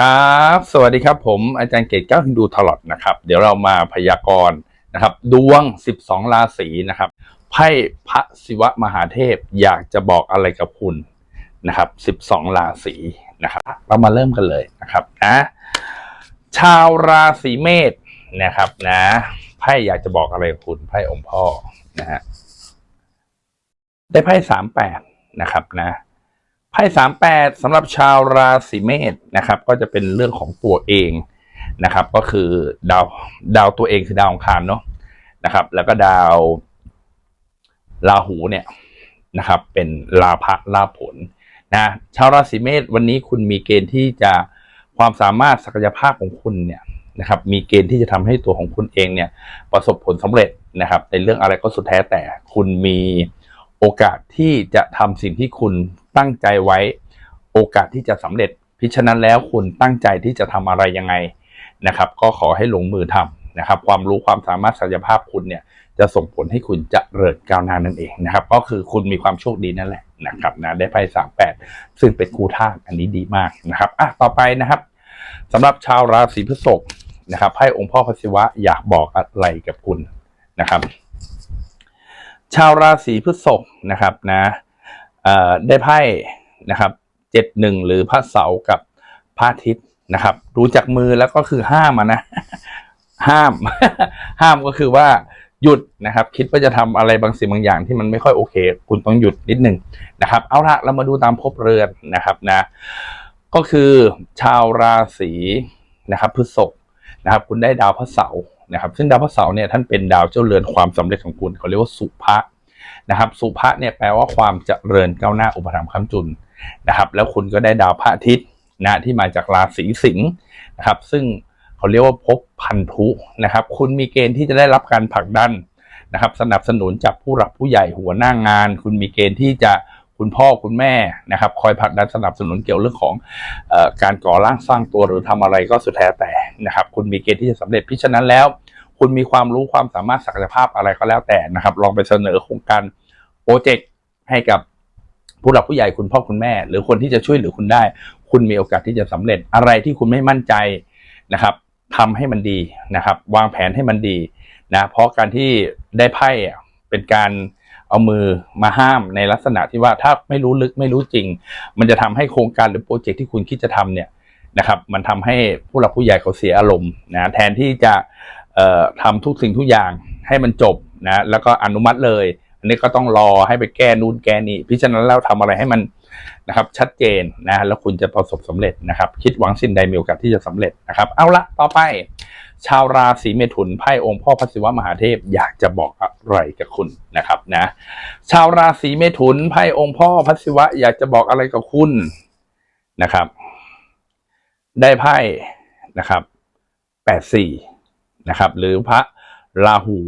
ครับ สวัสดีครับผมอาจารย์เกตเก้าฮินดูทลอดนะครับ เดี๋ยวเรามาพยากรณ์นะครับ ดวง 12 ราศีนะครับไพ่พระศิวะมหาเทพอยากจะบอกอะไรกับคุณนะครับ 12 ราศีนะครับ เรามาเริ่มกันเลยนะครับนะชาวราศีเมษนะครับนะไพ่อยากจะบอกอะไรกับคุณไพ่องค์พ่อนะฮะได้ไพ่สามแปดนะครับนะ ไพ่สามแปดสำหรับชาวราศีเมษนะครับ ก็จะเป็นเรื่องของตัวเองนะครับ ก็คือดาวดาวตัวเองคือดาวองคารเนาะนะครับ แล้วก็ดาวราหูเนี่ยนะครับ เป็นลาภะลาภผลนะชาวราศีเมษวันนี้คุณมีเกณฑ์ที่จะความสามารถศักยภาพของคุณเนี่ยนะครับ มีเกณฑ์ที่จะทำให้ตัวของคุณเองเนี่ย ประสบผลสำเร็จนะครับในเรื่องอะไรก็สุดแท้แต่คุณมีโอกาสที่จะทำสิ่งที่คุณ ตั้งใจไว้ โอกาสที่จะสำเร็จ พิฉะนั้นแล้วคุณตั้งใจที่จะทำอะไรยังไงนะครับ ก็ขอให้ลงมือทำนะครับ ความรู้ความสามารถศักยภาพคุณเนี่ยจะส่งผลให้คุณจะเริญก้าวหน้านั่นเองนะครับ ก็คือคุณมีความโชคดีนั่นแหละนะครับนะได้ไพ่สามแปดซึ่งเป็นคู่ธาตุอันนี้ดีมากนะครับอะต่อไปนะครับสำหรับชาวราศีพฤษภนะครับไพ่องค์พ่อพระศิวะอยากบอกอะไรกับคุณนะครับ ชาวราศีพฤษภนะครับนะ ได้ไพ่นะครับเจ็ดหนึ่งหรือพระเสาร์กับพระอาทิตย์นะครับ ดูจากมือแล้วก็คือห้ามอะนะ ห้าม ห้ามก็คือว่าหยุดนะครับ คิดว่าจะทำอะไรบางสิ่งบางอย่างที่มันไม่ค่อยโอเค คุณต้องหยุดนิดหนึ่งนะครับ เอาละเรามาดูตามภพเรือนนะครับนะ ก็คือชาวราศีนะครับพฤษภนะครับ คุณได้ดาวพระเสาร์นะครับ ซึ่งดาวพระเสาร์เนี่ยท่านเป็นดาวเจ้าเรือนความสำเร็จของคุณเขาเรียกว่าสุภะ นะครับ สุภะเนี่ยแปลว่าความเจริญก้าวหน้าอุปถัมภ์ค้ำจุนนะครับ แล้วคุณก็ได้ดาวพระอาทิตย์นะที่มาจากราศีสิงห์นะครับ ซึ่งเขาเรียกว่าภพพันธุนะครับ คุณมีเกณฑ์ที่จะได้รับการผลักดันนะครับ สนับสนุนจากผู้หลักผู้ใหญ่หัวหน้างาน คุณมีเกณฑ์ที่จะคุณพ่อคุณแม่นะครับ คอยผลักดันสนับสนุนเกี่ยวเรื่องของอการก่อร่างสร้างตัวหรือทำอะไรก็สุดแท้แต่นะครับ คุณมีเกณฑ์ที่จะสำเร็จพิฉะนั้นแล้ว คุณมีความรู้ความสามารถศักยภาพอะไรก็แล้วแต่นะครับ ลองไปเสนอโครงการโปรเจกต์ให้กับผู้หลักผู้ใหญ่คุณพ่อคุณแม่ หรือคนที่จะช่วยเหลือคุณได้ คุณมีโอกาสที่จะสำเร็จอะไรที่คุณไม่มั่นใจนะครับทำให้มันดีนะครับ วางแผนให้มันดีนะเพราะการที่ได้ไพ่อะเป็นการเอามือมาห้ามในลักษณะที่ว่าถ้าไม่รู้ลึกไม่รู้จริง มันจะทำให้โครงการหรือโปรเจกต์ที่คุณคิดจะทำเนี่ยนะครับ มันทำให้ผู้หลักผู้ใหญ่เขาเสียอารมณ์นะแทนที่จะ ทำทุกสิ่งทุกอย่างให้มันจบนะแล้วก็อนุมัติเลย อันนี้ก็ต้องรอให้ไปแก้นู่นแก้นี่พิจารณาแล้วทำอะไรให้มันนะครับชัดเจนนะแล้วคุณจะประสบสำเร็จนะครับ คิดหวังสิ่งใดมีโอกาสที่จะสำเร็จนะครับ เอาละต่อไป ชาวราศีเมถุนไพ่องค์พ่อพระศิวะมหาเทพอยากจะบอกอะไรกับคุณนะครับนะชาวราศีเมถุนไพ่องค์พ่อพระศิวะอยากจะบอกอะไรกับคุณนะครับ ได้ไพ่นะครับแปดสี่ นะครับ หรือพระราหู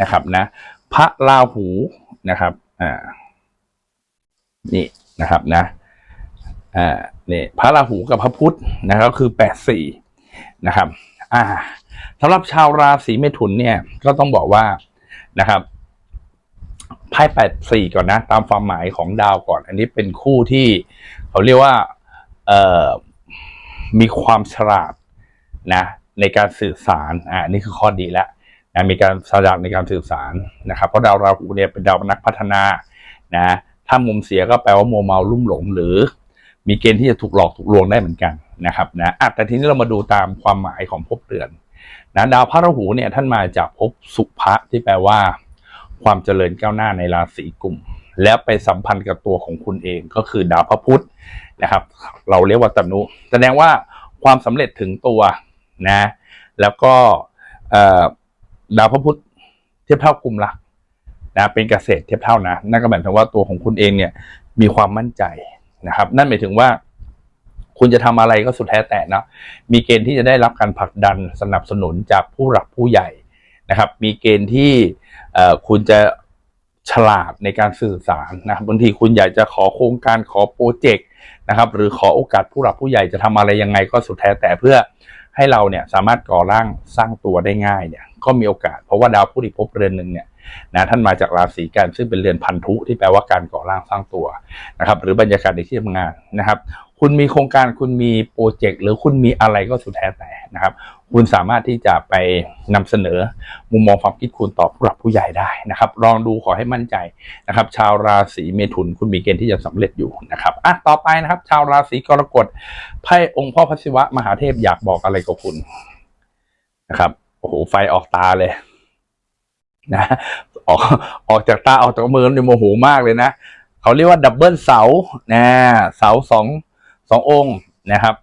นะครับนะพระราหูนะครับอ่านี่นะครับนะอ่านี่พระราหูกับพระพุธนะครับคือแปดสี่นะครับ อ่าสำหรับชาวราศีเมถุนเนี่ยก็ต้องบอกว่านะครับไพ่แปดสี่ก่อนนะ ตามความหมายของดาวก่อน อันนี้เป็นคู่ที่เขาเรียกว่าเอ่อมีความฉลาดนะ ในการสื่อสารอ่านี่คือข้อดีแล้วนะมีการฉลาดในการสื่อสารนะครับ เพราะดาวราหูเนี่ยเป็นดาวนักพัฒนานะถ้ามุมเสียก็แปลว่าโมเมาลุ่มหลงหรือ มีเกณฑ์ที่จะถูกหลอกถูกลวงได้เหมือนกันนะครับนะแต่ทีนี้เรามาดูตามความหมายของภพเดือนนะดาวพระราหูเนี่ยท่านมาจากภพสุภะที่แปลว่า ความเจริญก้าวหน้าในราศีกุมแล้วไปสัมพันธ์กับตัวของคุณเองก็คือดาวพระพุธนะครับ เราเรียกว่าตนุแสดงว่าความสำเร็จถึงตัว นะแล้วก็ดาวพระพุธเทียบเท่ากลุ่มรักนะเป็นเกษตรเทียบเท่านะนั่นก็หมายถึงว่าตัวของคุณเองเนี่ยมีความมั่นใจนะครับ นั่นหมายถึงว่า คุณจะทำอะไรก็สุดแท้แต่นะมีเกณฑ์ที่จะได้รับการผลักดันสนับสนุนจากผู้หลักผู้ใหญ่นะครับ มีเกณฑ์ที่คุณจะฉลาดในการสื่อสารนะครับบางทีคุณอยากจะขอโครงการขอโปรเจกต์นะครับ หรือขอโอกาสผู้หลักผู้ใหญ่จะทำอะไรยังไงก็สุดแท้แต่เพื่อ ให้เราเนี่ยสามารถก่อร่างสร้างตัวได้ง่ายเนี่ยก็มีโอกาส เพราะว่าดาวพุธอีกภพเรือนหนึ่งเนี่ยนะท่านมาจากราศีกันซึ่งเป็นเรือนพันธุที่แปลว่าการก่อร่างสร้างตัวนะครับหรือบรรยากาศในที่ทำงานนะครับ คุณมีโครงการคุณมีโปรเจกต์หรือคุณมีอะไรก็สุดแท้แต่นะครับ คุณสามารถที่จะไปนำเสนอมุมมองความคิดคุณต่อผู้หลักผู้ใหญ่ได้นะครับ ลองดูขอให้มั่นใจนะครับ ชาวราศีเมถุนคุณมีเกณฑ์ที่จะสำเร็จอยู่นะครับอะต่อไปนะครับ ชาวราศีกรกฎไพ่องค์พ่อพระศิวะมหาเทพอยากบอกอะไรกับคุณนะครับโอ้โหไฟออกตาเลยนะออกออกจากตาออกจากมือเนี่ยโมโหมากเลยนะ เขาเรียกว่าดับเบิลเสานะเสาสอง สององค์นะครับ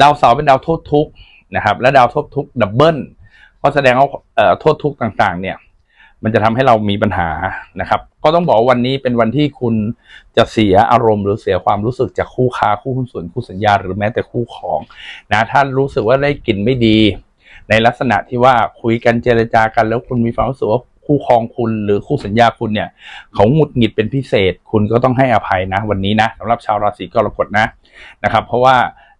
ดาวเสาร์เป็นดาวโทษทุกข์นะครับ และดาวโทษทุกข์ดับเบิลก็แสดงว่าโทษทุกข์ต่างๆ เนี่ย มันจะทำให้เรามีปัญหานะครับ ก็ต้องบอกวันนี้เป็นวันที่คุณจะเสียอารมณ์หรือเสียความรู้สึกจากคู่ค้าคู่หุ้นส่วนคู่สัญญาหรือแม้แต่คู่ของนะถ้ารู้สึกว่าได้กลิ่นไม่ดี ในลักษณะที่ว่าคุยกันเจรจากันแล้วคุณมีความรู้สึกว่า คู่ครองคุณหรือคู่สัญญาคุณเนี่ยเขาหงุดหงิดเป็นพิเศษ คุณก็ต้องให้อภัยนะ วันนี้นะสำหรับชาวราศีกรกฎนะนะครับ เพราะว่า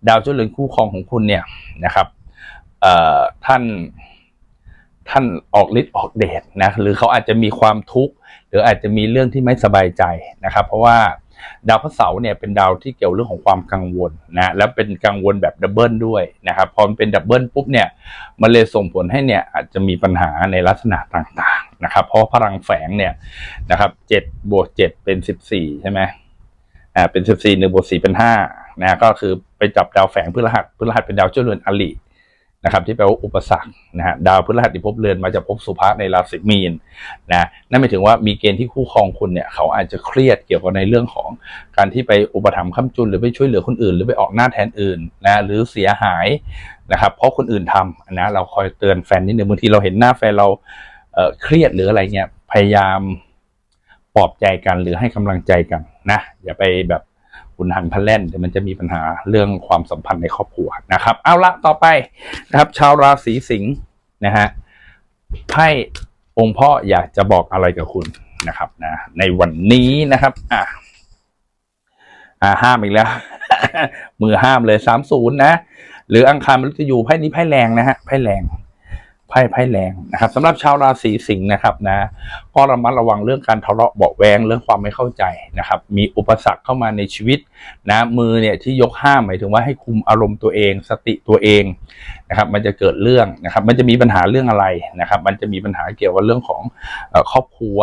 ดาวเจ้าเรือนคู่ครองของคุณเนี่ยนะครับเอ่อท่านท่านออกฤทธิ์ออกเดชนะหรือเขาอาจจะมีความทุกข์หรืออาจจะมีเรื่องที่ไม่สบายใจนะครับ เพราะว่า ดาวพระเสาร์เนี่ยเป็นดาวที่เกี่ยวเรื่องของความกังวลนะแล้วเป็นกังวลแบบดับเบิลด้วยนะครับพอมันเป็นดับเบิลปุ๊บเนี่ยมันเลยส่งผลให้เนี่ยอาจจะมีปัญหาในลักษณะต่างๆนะครับ เพราะพลังแฝงเนี่ยนะครับเจ็ดบวกเจ็ดเป็นสิบสี่ใช่ไหมอ่าเป็นสิบสี่หนึ่งบวกสี่เป็นห้านะก็คือไปจับดาวแฝงพฤหัสพฤหัสเป็นดาวเจ้าเรือนอลิ นะครับที่แปลว่าอุปสรรคนะฮะดาวพฤหัสที่พบเรือนมาจากภพสุภะในราศีมีนนะนั่นหมายถึงว่ามีเกณฑ์ที่คู่ครองคุณเนี่ยเขาอาจจะเครียดเกี่ยวกับในเรื่องของการที่ไปอุปถัมภ์ค้ำจุนหรือไปช่วยเหลือคนอื่น หรือไปออกหน้าแทนอื่นนะหรือเสียหายนะครับเพราะคนอื่นทำนะเราคอยเตือนแฟนนิดนึงบางทีเราเห็นหน้าแฟนเราเเครียดหรืออะไรเงี้ยพยายามปลอบใจกันหรือให้กำลังใจกันนะอย่าไปแบบ หุนหันพันแล่นเดี๋ยวมันจะมีปัญหาเรื่องความสัมพันธ์ในครอบครัวนะครับ เอาละต่อไปนะครับ ชาวราศีสิงห์นะฮะไพ่องค์พ่ออยากจะบอกอะไรกับคุณนะครับนะในวันนี้นะครับอะอ่าห้ามอีกแล้ว มือห้ามเลยสามศูนย์นะ หรืออังคารมฤตยูไพ่นี้ไพ่แรงนะฮะไพ่แรง ไพ่ไพ่แรงนะครับสำหรับชาวราศีสิงห์นะครับนะก็ระมัดระวังเรื่องการทะเลาะเบาะแวงเรื่องความไม่เข้าใจนะครับ มีอุปสรรคเข้ามาในชีวิตนะมือเนี่ยที่ยกห้ามหมายถึงว่าให้คุมอารมณ์ตัวเอง สติตัวเองนะครับ มันจะเกิดเรื่องนะครับ มันจะมีปัญหาเรื่องอะไรนะครับ มันจะมีปัญหาเกี่ยวกับเรื่องของครอบครัว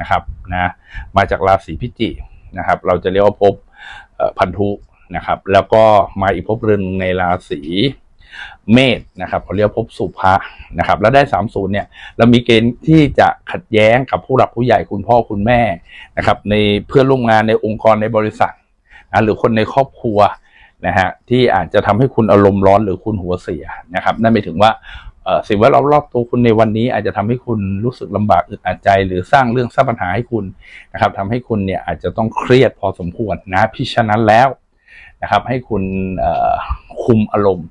นะครับนะมาจากราศีพิจิกนะครับ เราจะเรียกว่าภพพันธุนะครับ แล้วก็มาอีกภพเรือนในราศี เมษนะครับเขาเรียกว่าภพสุภะนะครับ แล้วได้ 30เนี่ยเรามีเกณฑ์ที่จะขัดแย้งกับผู้หลักผู้ใหญ่คุณพ่อคุณแม่นะครับในเพื่อนร่วมงานในองค์กรในบริษัทนะหรือคนในครอบครัวนะฮะที่อาจจะทำให้คุณอารมณ์ร้อนหรือคุณหัวเสียนะครับนั่นหมายถึงว่าสิ่งแวดล้อมรอบตัวคุณในวันนี้อาจจะทำให้คุณรู้สึกลำบากอึดอัดใจ หรือสร้างเรื่องสร้างปัญหาให้คุณนะครับทำให้คุณเนี่ยอาจจะต้องเครียดพอสมควรนะพิฉะนั้นแล้วนะครับให้คุณคุมอารมณ์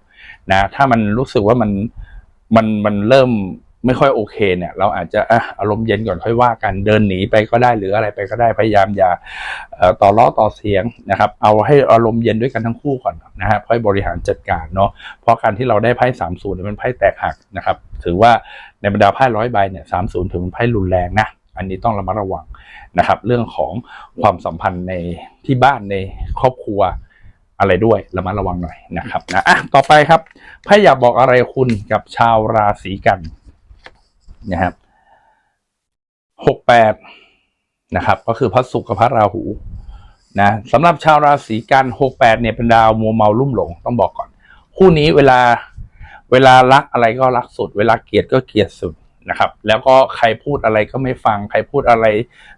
นะถ้ามันรู้สึกว่ามันมันมันเริ่มไม่ค่อยโอเคเนี่ย เราอาจจะอะอารมณ์เย็นก่อนค่อยว่ากันเดินหนีไปก็ได้หรืออะไรไปก็ได้พยายามอย่าต่อล้อต่อเสียงนะครับ เอาให้อารมณ์เย็นด้วยกันทั้งคู่ก่อนนะฮะค่อยบริหารจัดการเนาะเพราะการที่เราได้ไพ่สามศูนย์เป็นไพ่แตกหักนะครับ ถือว่าในบรรดาไพ่ร้อยใบเนี่ยสามศูนย์ถือเป็นไพ่รุนแรงนะอันนี้ต้องระมัดระวังนะครับ เรื่องของความสัมพันธ์ในที่บ้านในครอบครัว อะไรด้วยระมัดระวังหน่อยนะครับนะอะต่อไปครับไพ่อยากบอกอะไรคุณกับชาวราศีกันนะครับหกแปดนะครับ ก็คือพระศุกร์กับพระราหูนะสำหรับชาวราศีกันหกแปดเนี่ยเป็นดาวมัวเมาลุ่มหลงต้องบอกก่อน คู่นี้เวลาเวลารักอะไรก็รักสุด เวลาเกลียดก็เกลียดสุดนะครับ แล้วก็ใครพูดอะไรก็ไม่ฟัง ใครพูดอะไร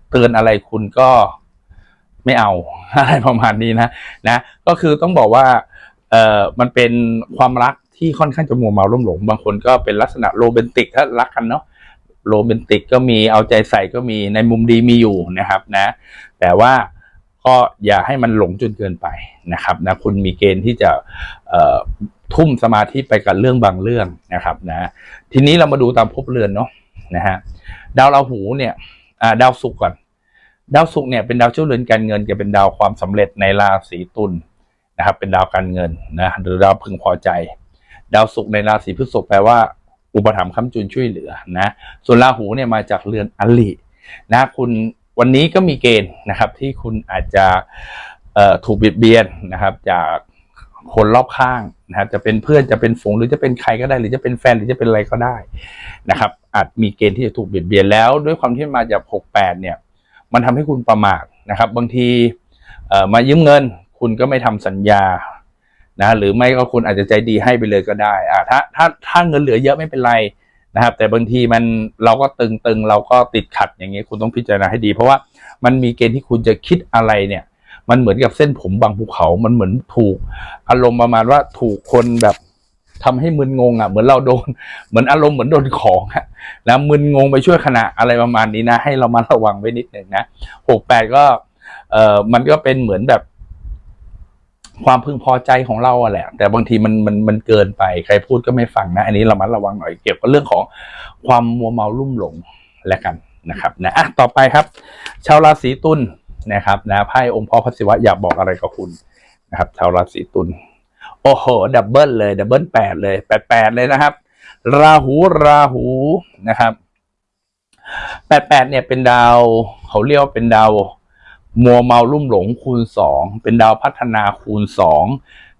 เตือนอะไรคุณก็ ไม่เอาอะไรประมาณนี้นะนะก็คือต้องบอกว่าเอ่อมันเป็นความรักที่ค่อนข้างจะมัวเมาล่มหลง บางคนก็เป็นลักษณะโรแมนติกถ้ารักกันเนาะโรแมนติกก็มีเอาใจใส่ก็มีในมุมดีมีอยู่นะครับนะ แต่ว่าก็อย่าให้มันหลงจนเกินไปนะครับนะคุณมีเกณฑ์ที่จะเอ่อทุ่มสมาธิไปกับเรื่องบางเรื่องนะครับนะทีนี้เรามาดูตามภพเรือนเนาะนะฮะดาวราหูเนี่ยอ่าดาวศุกร์ก่อน ดาวศุกร์เนี่ยเป็นดาวเจ้าเรือนการเงินจะเป็นดาวความสำเร็จในราศีตุลนะครับ เป็นดาวการเงินนะหรือดาวพึงพอใจ ดาวศุกร์ในราศีพฤษภแปลว่า อุปถัมภ์ค้ำจุนช่วยเหลือนะส่วนราหูเนี่ยมาจากเรือนอลินะคุณวันนี้ก็มีเกณฑ์นะครับที่คุณอาจจะถูกเบียดเบียนนะครับ จากคนรอบข้างนะครับจะเป็นเพื่อนจะเป็นฝูงหรือจะเป็นใครก็ได้ หรือจะเป็นแฟนหรือจะเป็นอะไรก็ได้นะครับ อาจมีเกณฑ์ที่จะถูกเบียดเบียนแล้ว ด้วยความที่มาจากหกแปดเนี่ย มันทำให้คุณประมาทนะครับ บางทีมายืมเงิน คุณก็ไม่ทำสัญญานะหรือไม่ก็คุณอาจจะใจดีให้ไปเลยก็ได้อ่าถ้าถ้าถ้าเงินเหลือเยอะไม่เป็นไรนะครับ แต่บางทีมันเราก็ตึงตึงเราก็ติดขัดอย่างนี้ยคุณต้องพิจารณาให้ดี เพราะว่ามันมีเกณฑ์ที่คุณจะคิดอะไรเนี่ย มันเหมือนกับเส้นผมบางภูเขา มันเหมือนถูกอารมณ์ประมาณว่าถูกคนแบบ ทำให้มึนงงอะเหมือนเราโดน เหมือนอารมณ์เหมือนโดนของอะแล้วมึนงงไปช่วยขณะอะไรประมาณนี้นะ ให้เรามาระวังไว้นิดหนึ่งนะหกแปดก็เอ่อมันก็เป็นเหมือนแบบ ความพึงพอใจของเราอะแหละ แต่บางทีมันมันมันเกินไปใครพูดก็ไม่ฟังนะ อันนี้เรามาระวังหน่อยเกี่ยวกับเรื่องของความมัวเมาลุ่มหลงและกันนะครับนะอะต่อไปครับ ชาวราศีตุลนะครับนะไพ่องค์พ่อพระศิวะอยากบอกอะไรกับคุณนะครับ ชาวราศีตุล อ้โห ดับเบิลเลย ดับเบิลแปดเลยแปดแปดเลยนะครับ ราหูราหูนะครับแปดแปดเนี่ยเป็นดาวเขาเรียกว่าเป็นดาวมัวเมาลุ่มหลงคูณสองเป็นดาวพัฒนาคูณสอง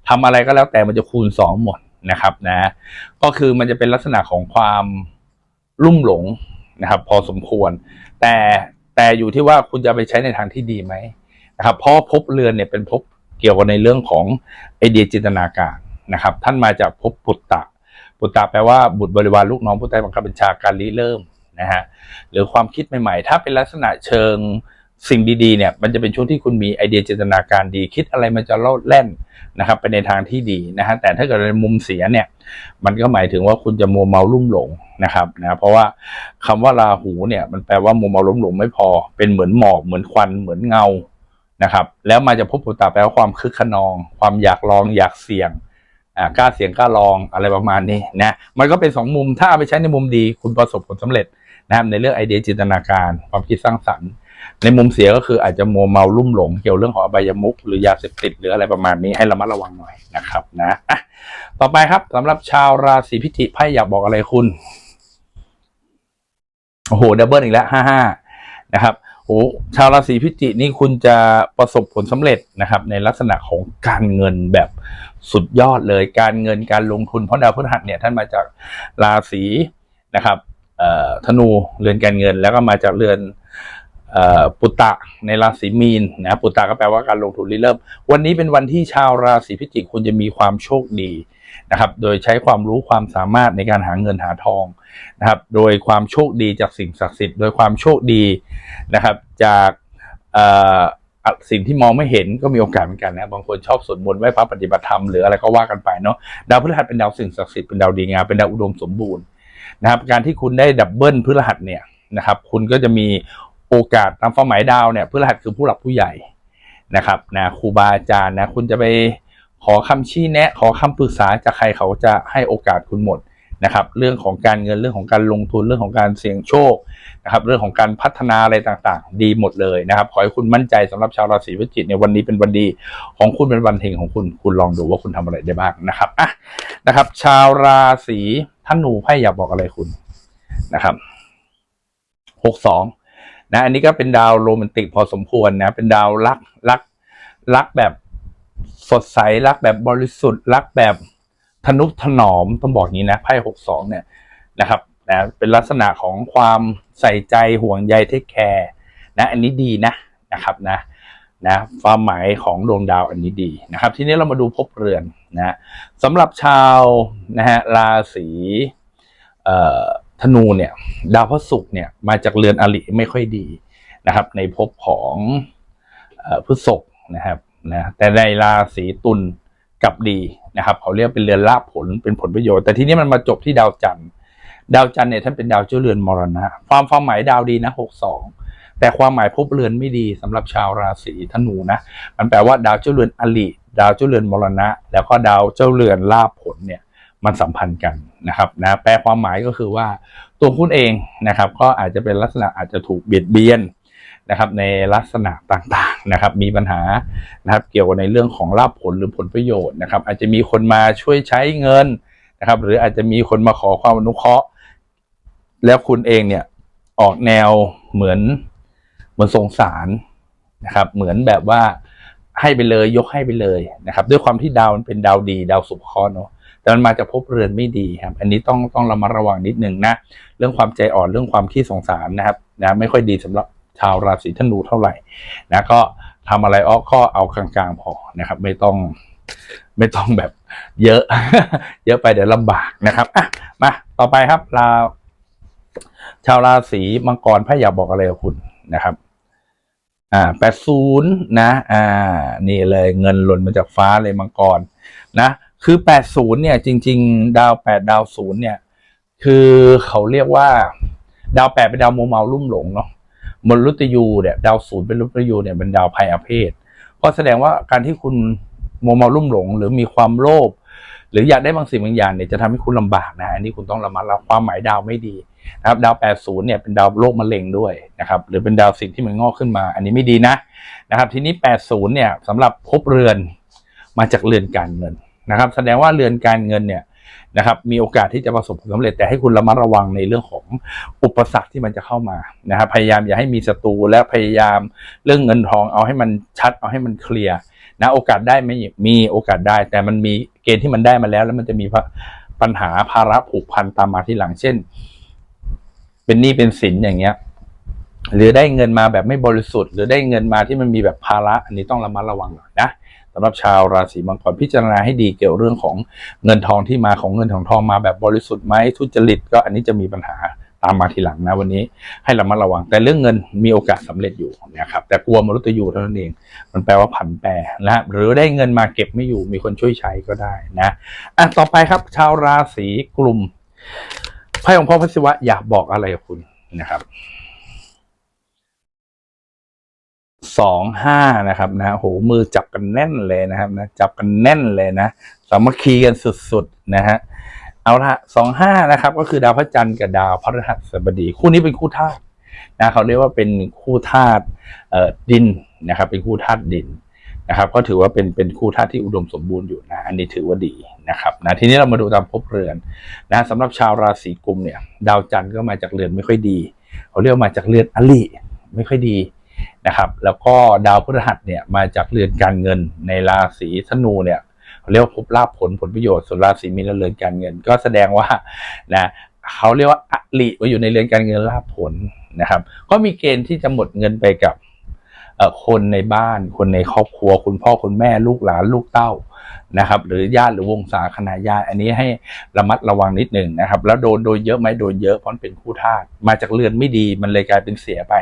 ทำอะไรก็แล้วแต่มันจะคูณสองหมดนะครับนะ ก็คือมันจะเป็นลักษณะของความลุ่มหลงนะครับ พอสมควร แต่แต่อยู่ที่ว่าคุณจะไปใช้ในทางที่ดีไหมนะครับเพราะภพเรือนเนี่ยเป็นภพ เกี่ยวกับในเรื่องของไอเดียจินตนาการนะครับ ท่านมาจากภพปุตตะ ปุตตะแปลว่าบุตรบริวารลูกน้องผู้ใต้บังคับบัญชาการริเริ่มนะฮะหรือความคิดใหม่ๆ ถ้าเป็นลักษณะเชิงสิ่งดีๆเนี่ยมันจะเป็นช่วงที่คุณมีไอเดียจินตนาการดีคิดอะไรมันจะโลดแล่นนะครับไปในทางที่ดีนะฮะแต่ถ้าเกิดในมุมเสียเนี่ยมันก็หมายถึงว่าคุณจะมัวเมาลุ่มหลงนะครับนะเพราะว่าคำว่าราหูเนี่ยมันแปลว่ามัวเมาลุ่มหลงไม่พอเป็นเหมือนหมอกเหมือนควันเหมือนเงา นะครับ แล้วมาจะพบปุตตาแปลว่าความคึกขนอง ความอยากลองอยากเสี่ยงอ่ากล้าเสี่ยงกล้าลองอะไรประมาณนี้นะมันก็เป็นสองมุมถ้าเอาไปใช้ในมุมดีคุณประสบผลสำเร็จนะครับในเรื่องไอเดียจินตนาการความคิดสร้างสรรค์ในมุมเสียก็คืออาจจะโมเมาลุ่มหลงเกี่ยวเรื่องของอบายมุขหรือยาเสพติดหรืออะไรประมาณนี้ให้ระมัดระวังหน่อยนะครับนะอะต่อไปครับสำหรับชาวราศีพิจิกไพ่อยากบอกอะไรคุณโอ้โหดับเบิลอีกแล้วห้าห้านะครับ โอ้ชาวราศีพิจิกนี่คุณจะประสบผลสำเร็จนะครับ ในลักษณะของการเงินแบบสุดยอดเลย การเงินการลงทุนเพราะดาวพฤหัสเนี่ยท่านมาจากราศีนะครับธนูเรือนการเงิน แล้วก็มาจากเรือนปุตตะในราศีมีนนะปุตตะก็แปลว่าการลงทุนริเริ่ม วันนี้เป็นวันที่ชาวราศีพิจิกคุณจะมีความโชคดีนะครับ โดยใช้ความรู้ความสามารถในการหาเงินหาทอง นะครับ โดยความโชคดีจากสิ่งศักดิ์สิทธิ์ โดยความโชคดีนะครับ จากสิ่งที่มองไม่เห็นก็มีโอกาสเหมือนกันนะบางคนชอบสวดมนต์ไหว้พระปฏิบัติธรรมหรืออะไรก็ว่ากันไปเนาะดาวพฤหัสเป็นดาวสิ่งศักดิ์สิทธิ์เป็นดาวดีงามเป็นดาวอุดมสมบูรณ์นะครับ การที่คุณได้ดับเบิลพฤหัสเนี่ยนะครับ คุณก็จะมีโอกาสตามความหมายดาวเนี่ยพฤหัสคือผู้หลักผู้ใหญ่นะครับนะครูบาอาจารย์นะคุณจะไปขอคำชี้แนะ ขอคำปรึกษาจากใครเขาจะให้โอกาสคุณหมด นะครับ เรื่องของการเงินเรื่องของการลงทุนเรื่องของการเสี่ยงโชคนะครับ เรื่องของการพัฒนาอะไรต่างๆ ดีหมดเลยนะครับ ขอให้คุณมั่นใจสำหรับชาวราศีพิจิกในวันนี้เป็นวันดี ของคุณเป็นวันเฮงของคุณ คุณลองดูว่าคุณทำอะไรได้บ้างนะครับอะนะครับ ชาวราศีธนูไพ่อยากบอกอะไรคุณนะครับหกสองนะอันนี้ก็เป็นดาวโรแมนติกพอสมควรนะเป็นดาวรักรักรักแบบสดใสรักแบบบริสุทธิ์รักแบบ ทนุถนอมต้องบอกงนี้นะไพ่หกสองเนี่ยนะครับนะเป็นลักษณะของความใส่ใจห่วงใยเทคแคร์นะอันนี้ดีนะนะครับนะนะความหมายของดวงดาวอันนี้ดีนะครับ ทีนี้เรามาดูภพเรือนนะสำหรับชาวนะฮะราศีธนูเนี่ยดาวพระศุกร์เนี่ยมาจากเรือนอริไม่ค่อยดีนะครับ ในภพของอพฤษภนะครับนะแต่ในราศีตุล กับดีนะครับเขาเรียกเป็นเรือนลาภผลเป็นผลประโยชน์ แต่ทีนี้มันมาจบที่ดาวจันทร์ดาวจันทร์เนี่ยท่านเป็นดาวเจ้าเรือนมรณะ ความความหมายดาวดีนะหกสองแต่ความหมายภพเรือนไม่ดีสำหรับชาวราศีธนูนะมันแปลว่าดาวเจ้าเรือนอลิดาวเจ้าเรือนมรณะ แล้วก็ดาวเจ้าเรือนลาภผลเนี่ยมันสัมพันธ์กันนะครับนะแปลความหมายก็คือว่าตัวคุณเองนะครับ ก็อาจจะเป็นลักษณะอาจจะถูกเบียดเบียน นะครับในลักษณะต่างๆนะครับมีปัญหานะครับเกี่ยวกับในเรื่องของลาภผลหรือผลประโยชน์นะครับอาจจะมีคนมาช่วยใช้เงินนะครับหรืออาจจะมีคนมาขอความอนุเคราะห์ แล้วคุณเองเนี่ยออกแนวเหมือนเหมือนสงสารนะครับเหมือนแบบว่าให้ไปเลยยกให้ไปเลยนะครับด้วยความที่ดาวมันเป็นดาวดี ดาวสุภเคราะห์เนาะแต่มันมาจากภพเรือนไม่ดีครับ อันนี้ต้องต้องระมัดระวังนิดนึงนะ เรื่องความใจอ่อนเรื่องความขี้สงสารนะครับนะไม่ค่อยดีสำหรับ ชาวราศีธนูเท่าไหร่นะก็ทำอะไรอ้อก็เอากลางๆพอนะครับ ไม่ต้องไม่ต้องแบบเยอะ เยอะไปเดี๋ยวลำบากนะครับอะมาต่อไปครับลาชาวราศีมังกรพระอยากบอกอะไรกับคุณนะครับ อ่าแปดศูนย์นะ อ่า นี่เลยเงินหล่นมาจากฟ้าเลยมังกร นะ คือแปดศูนย์เนี่ย จริง ๆ ดาวแปดดาวศูนย์เนี่ย คือเขาเรียกว่า ดาวแปดเป็นดาวโมเมาลุ่มหลงเนาะ มนุษยูเนี่ยดาวศูนย์เป็นมนุษยูเนี่ยเป็นดาวภัยอาเพศก็แสดงว่าการที่คุณโมเมาลุ่มหลง หรือมีความโลภหรืออยากได้บางสิ่งบางอย่างเนี่ยจะทำให้คุณลำบากนะอันนี้คุณต้องระมัดระวังความหมายดาวไม่ดีนะครับดาว 80 เนี่ยเป็นดาวโรคมะเร็งด้วยนะครับหรือเป็นดาวสิ่งที่มันงอกขึ้นมา อันนี้ไม่ดีนะนะครับทีนี้ 80 เนี่ยสำหรับภพเรือนมาจากเรือนการเงินนะครับ แสดงว่าเรือนการเงินเนี่ย นะครับมีโอกาสที่จะประสบผลสำเร็จแต่ให้คุณระมัดระวังในเรื่องของอุปสรรคที่มันจะเข้ามานะครับพยายามอย่าให้มีศัตรูและพยายามเรื่องเงินทองเอาให้มันชัดเอาให้มันเคลียร์นะโอกาสได้ไหมมีโอกาสได้ แต่มันมีเกณฑ์ที่มันได้มาแล้ว แล้วมันจะมีปัญหาภาระผูกพันตามมาที่หลังเช่น เป็นหนี้เป็นสินอย่างเงี้ยหรือได้เงินมาแบบไม่บริสุทธิ์ หรือได้เงินมาที่มันมีแบบภาระ อันนี้ต้องระมัดระวังหน่อยนะ สำหรับชาวราศีมังกรพิจารณาให้ดีเกี่ยวเรื่องของเงินทองที่มาของเงินของทองมาแบบบริสุทธิ์ไหมทุจริตก็อันนี้จะมีปัญหาตามมาทีหลังนะวันนี้ให้ระมัดระวัง แต่เรื่องเงินมีโอกาสสาเร็จอยู่นะครับแต่กลัวมรุตยูเท่านั้นเอง มันแปลว่าผันแปรนะหรือได้เงินมาเก็บไม่อยู่มีคนช่วยใช้ก็ได้นะอะต่อไปครับ ชาวราศีกลุ่มไพ่ของพ่อพระศิวะอยากบอกอะไรกับคุณนะครับ สองห้านะครับนะโหมือจับกันแน่นเลยนะครับนะจับกันแน่นเลยนะสามัคคีกันสุดๆนะฮะเอาละสองห้านะครับ ก็คือดาวพระจันทร์กับดาวพฤหัสบดี คู่นี้เป็นคู่ธาตุนะเขาเรียกว่าเป็นคู่ธาตุดินนะครับ เป็นคู่ธาตุดินนะครับ ก็ถือว่าเป็นเป็นคู่ธาตุที่อุดมสมบูรณ์อยู่นะอันนี้ถือว่าดีนะครับนะทีนี้เรามาดูตามภพเรือนนะสำหรับชาวราศีกุมเนี่ย ดาวจันทร์ก็มาจากเรือนไม่ค่อยดี เขาเรียกมาจากเรือนอลิไม่ค่อยดี นะครับแล้วก็ดาวพฤหัสเนี่ยมาจากเรือนการเงินในราศีธนูเนี่ยเรียกว่าพบลาภผลผลประโยชน์ส่วนราศีมีนเรือนการเงิน ก็แสดงว่านะเขาเรียกว่าอลิมาอยู่ในเรือนการเงินลาภผลนะครับ ก็มีเกณฑ์ที่จะหมดเงินไปกับ คนในบ้าน คนในครอบครัว คุณพ่อคุณแม่ลูกหลานลูกเต้านะครับ หรือญาติหรือวงศาคณะญาติอันนี้ให้ระมัดระวังนิดหนึ่งนะครับ แล้วโดนโดนเยอะไหมโดนเยอะเพราะเป็นคู่ธาตุมาจากเรือนไม่ดีมันเลยกลายเป็นเสียไป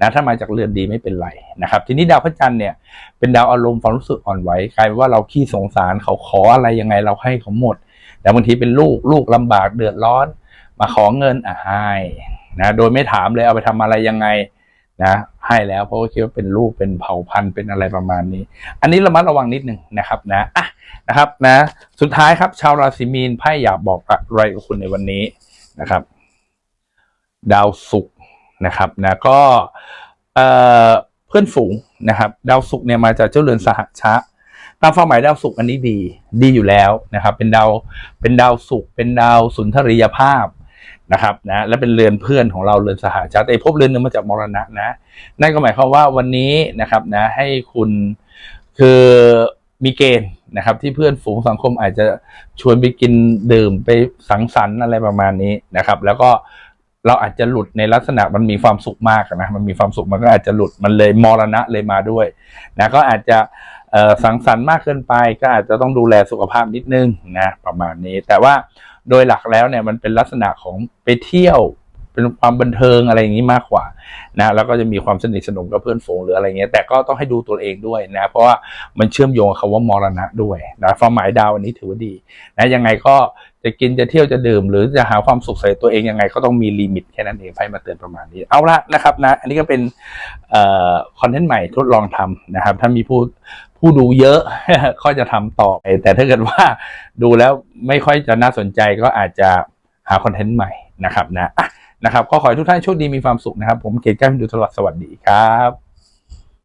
นะถ้ามาจากเรือนดีไม่เป็นไรนะครับ ทีนี้ดาวพระจันทร์เนี่ยเป็นดาวอารมณ์ความรู้สึกอ่อนไหวกลายเป็นว่าเราขี้สงสารเขาขออะไรยังไงเราให้เขาหมด แต่บางทีเป็นลูกลูกลำบากเดือดร้อน มาขอเงินอะให้นะโดยไม่ถามเลยเอาไปทำอะไรยังไง นะให้แล้วเพราะว่าคิดว่าเป็นลูกเป็นเผ่าพันธุ์เป็นอะไรประมาณนี้ อันนี้ระมัดระวังนิดหนึ่งนะครับนะอะนะครับนะ สุดท้ายครับ ชาวราศีมีนไพ่อยากบอกอะไรกับคุณในวันนี้นะครับ ดาวศุกร์นะครับนะก็เอ่อเพื่อนฝูงนะครับ ดาวศุกร์เนี่ยมาจากเจ้าเรือนสหชะตามความหมายดาวศุกร์อันนี้ดีดีอยู่แล้วนะครับ เป็นดาวเป็นดาวศุกร์เป็นดาวสุนทรียภาพ นะครับนะและเป็นเรือนเพื่อนของเราเรือนสหชาติไอ้พบเรือนนึงมาจากมรณะนะนั่นก็หมายความว่าวันนี้นะครับนะให้คุณคือมีเกณฑ์นะครับ ที่เพื่อนฝูงสังคมอาจจะชวนไปกินดื่มไปสังสรรค์อะไรประมาณนี้นะครับ แล้วก็เราอาจจะหลุดในลักษณะมันมีความสุขมากนะมันมีความสุขมันก็อาจจะหลุดมันเลยมรณะเลยมาด้วยนะก็อาจจะสังสรรค์มากเกินไป ก็อาจจะต้องดูแลสุขภาพนิดนึงนะประมาณนี้ แต่ว่า โดยหลักแล้วเนี่ยมันเป็นลักษณะของไปเที่ยว เป็นความบันเทิงอะไรอย่างนี้มากกว่านะแล้วก็จะมีความสนิทสนมกับเพื่อนฝูงหรืออะไรเงี้ยแต่ก็ต้องให้ดูตัวเองด้วยนะเพราะว่ามันเชื่อมโยงกับคำว่ามรณะด้วยนะความหมายดาวอันนี้ถือว่าดีนะยังไงก็จะกินจะเที่ยวจะดื่ม หรือจะหาความสุขใส่ตัวเองยังไงก็ต้องมีลิมิตแค่นั้นเองไพ่มาเตือนประมาณนี้เอาละนะครับนะอันนี้ก็เป็นคอนเทนต์ใหม่ทดลองทำนะครับ ถ้ามีผู้ผู้ดูเยอะก็จะทำต่อไปแต่ถ้าเกิดว่าดูแล้วไม่ค่อยจะน่าสนใจก็อาจจะหาคอนเทนต์ใหม่นะครับนะ นะครับก็ขอให้ทุกท่านโชคดีมีความสุขนะครับ ผมเกตแก้วดูตลอดสวัสดีครับ